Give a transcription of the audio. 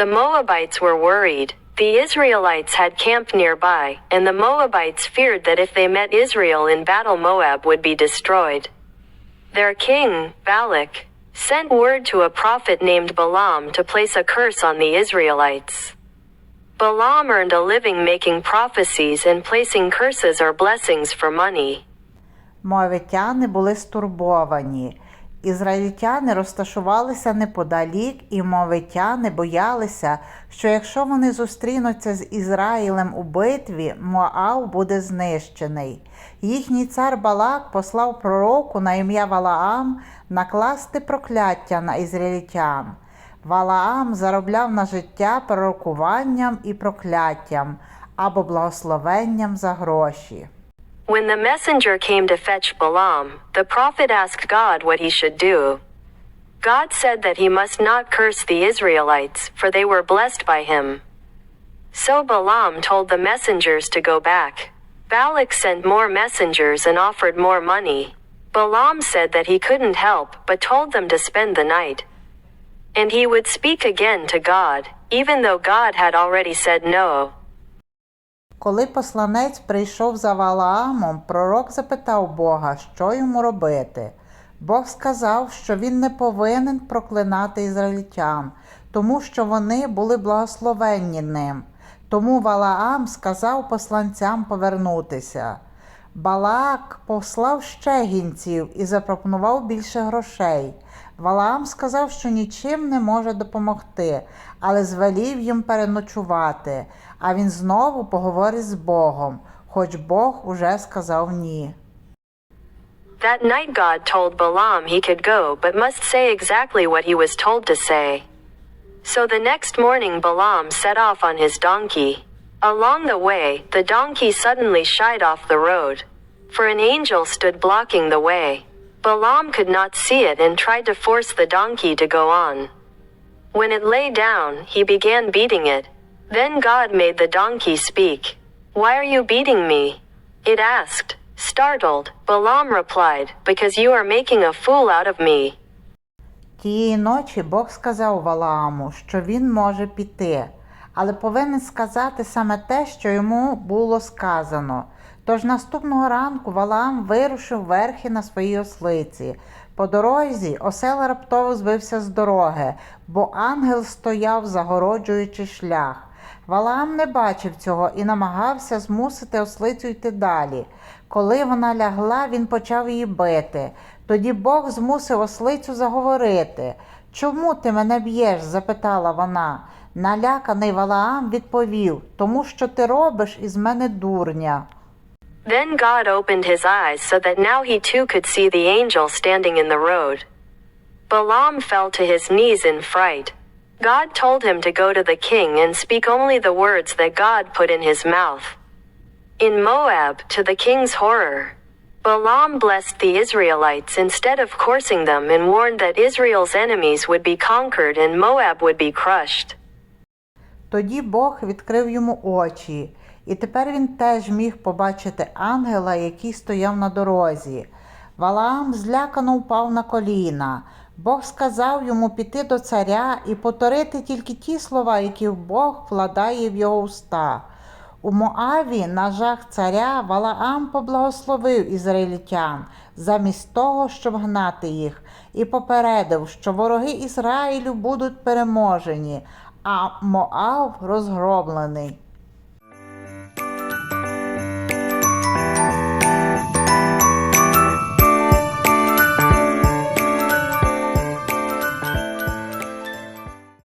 The Moabites were worried. The Israelites had camped nearby, and the Moabites feared that if they met Israel in battle, Moab would be destroyed. Their king, Balak, sent word to a prophet named Balaam to place a curse on the Israelites. Balaam earned a living making prophecies and placing curses or blessings for money. Моавитяни були стурбовані. Ізраїльтяни розташувалися неподалік, і моавитяни боялися, що якщо вони зустрінуться з Ізраїлем у битві, Моав буде знищений. Їхній цар Балак послав пророку на ім'я Валаам накласти прокляття на ізраїльтян. Валаам заробляв на життя пророкуванням і прокляттям або благословенням за гроші. When the messenger came to fetch Balaam, the prophet asked God what he should do. God said that he must not curse the Israelites, for they were blessed by him. So Balaam told the messengers to go back. Balak sent more messengers and offered more money. Balaam said that he couldn't help, but told them to spend the night. And he would speak again to God, even though God had already said no. Коли посланець прийшов за Валаамом, пророк запитав Бога, що йому робити. Бог сказав, що він не повинен проклинати ізраїльтян, тому що вони були благословенні ним. Тому Валаам сказав посланцям повернутися. Балак послав ще гінців і запропонував більше грошей. Валаам сказав, що нічим не може допомогти, але звелів їм переночувати, а він знову поговорить з Богом, хоч Бог уже сказав ні. That night God told Balaam he could go but must say exactly what he was told to say. So the next morning Balaam set off on his donkey. Along the way, the donkey suddenly shied off the road. For an angel stood blocking the way. Balaam could not see it and tried to force the donkey to go on. When it lay down, he began beating it. Then God made the donkey speak. Why are you beating me? It asked. Startled, Balaam replied, Because you are making a fool out of me. Тієї ночі Бог сказав Валааму, що він може піти, Але повинен сказати саме те, що йому було сказано. Тож наступного ранку Валаам вирушив верхи на своїй ослиці. По дорозі осел раптово збився з дороги, бо ангел стояв, загороджуючи шлях. Валаам не бачив цього і намагався змусити ослицю йти далі. Коли вона лягла, він почав її бити. Тоді Бог змусив ослицю заговорити. Чому ти мене б'єш? запитала вона. Наляканий Валаам відповів, тому що ти робиш із мене дурня. Then God opened his eyes so that now he too could see the angel standing in the road. Balaam fell to his knees in fright. God told him to go to the king and speak only the words that God put in his mouth. In Moab, to the king's horror, Balaam blessed the Israelites instead of coursing them and warned that Israel's enemies would be conquered and Moab would be crushed. Тоді Бог відкрив йому очі, і тепер він теж міг побачити ангела, який стояв на дорозі. Валаам злякано впав на коліна. Бог сказав йому піти до царя і повторити тільки ті слова, які Бог вкладає в його уста. У Моаві на жах царя Валаам поблагословив ізраїльтян замість того, щоб гнати їх, і попередив, що вороги Ізраїлю будуть переможені, а Моав розгромлений.